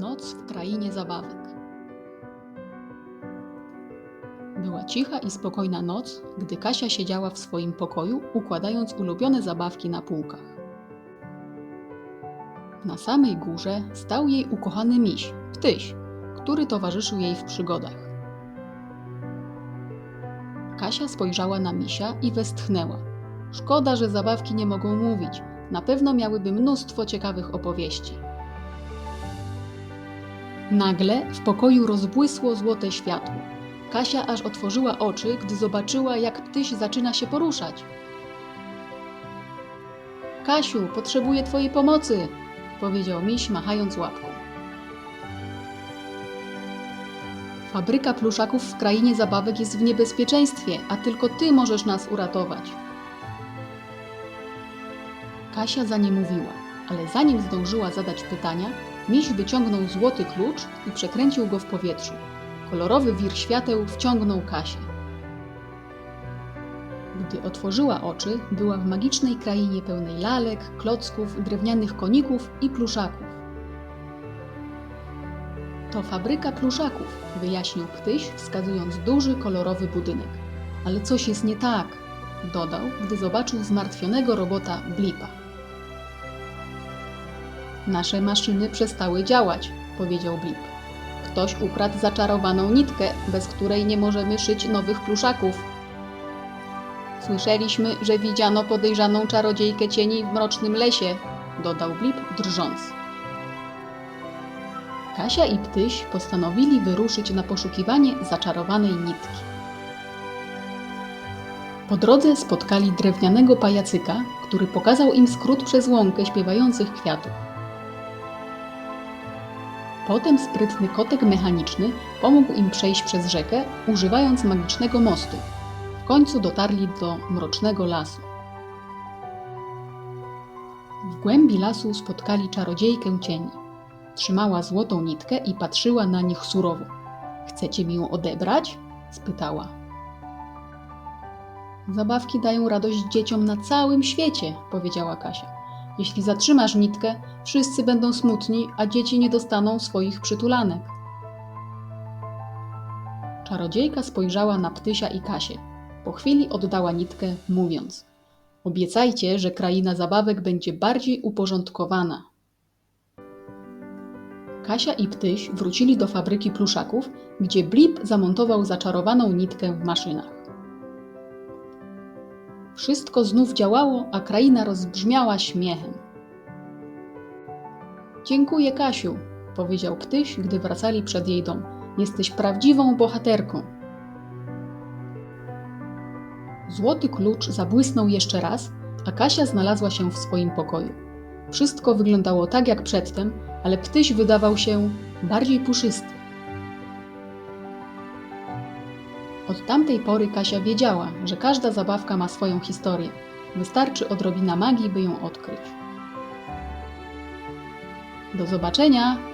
Noc w krainie zabawek. Była cicha i spokojna noc, gdy Kasia siedziała w swoim pokoju, układając ulubione zabawki na półkach. Na samej górze stał jej ukochany miś, Ptyś, który towarzyszył jej w przygodach. Kasia spojrzała na misia i westchnęła. Szkoda, że zabawki nie mogą mówić. Na pewno miałyby mnóstwo ciekawych opowieści. Nagle w pokoju rozbłysło złote światło. Kasia aż otworzyła oczy, gdy zobaczyła, jak ptyś zaczyna się poruszać. Kasiu, potrzebuję twojej pomocy, powiedział miś, machając łapką. Fabryka pluszaków w krainie zabawek jest w niebezpieczeństwie, a tylko ty możesz nas uratować. Kasia za nie mówiła, ale zanim zdążyła zadać pytania, miś wyciągnął złoty klucz i przekręcił go w powietrzu. Kolorowy wir świateł wciągnął Kasię. Gdy otworzyła oczy, była w magicznej krainie pełnej lalek, klocków, drewnianych koników i pluszaków. To fabryka pluszaków, wyjaśnił Ptyś, wskazując duży, kolorowy budynek. Ale coś jest nie tak, dodał, gdy zobaczył zmartwionego robota Blipa. Nasze maszyny przestały działać, powiedział Blip. Ktoś ukradł zaczarowaną nitkę, bez której nie możemy szyć nowych pluszaków. Słyszeliśmy, że widziano podejrzaną czarodziejkę cieni w mrocznym lesie, dodał Blip drżąc. Kasia i Ptyś postanowili wyruszyć na poszukiwanie zaczarowanej nitki. Po drodze spotkali drewnianego pajacyka, który pokazał im skrót przez łąkę śpiewających kwiatów. Potem sprytny kotek mechaniczny pomógł im przejść przez rzekę, używając magicznego mostu. W końcu dotarli do mrocznego lasu. W głębi lasu spotkali czarodziejkę cieni. Trzymała złotą nitkę i patrzyła na nich surowo. Chcecie mi ją odebrać? spytała. Zabawki dają radość dzieciom na całym świecie, powiedziała Kasia. Jeśli zatrzymasz nitkę, wszyscy będą smutni, a dzieci nie dostaną swoich przytulanek. Czarodziejka spojrzała na Ptysia i Kasię. Po chwili oddała nitkę, mówiąc: Obiecajcie, że kraina zabawek będzie bardziej uporządkowana. Kasia i Ptyś wrócili do fabryki pluszaków, gdzie Blip zamontował zaczarowaną nitkę w maszynach. Wszystko znów działało, a kraina rozbrzmiała śmiechem. Dziękuję, Kasiu, powiedział Ptyś, gdy wracali przed jej dom. Jesteś prawdziwą bohaterką. Złoty klucz zabłysnął jeszcze raz, a Kasia znalazła się w swoim pokoju. Wszystko wyglądało tak jak przedtem, ale Ptyś wydawał się bardziej puszysty. Od tamtej pory Kasia wiedziała, że każda zabawka ma swoją historię. Wystarczy odrobina magii, by ją odkryć. Do zobaczenia!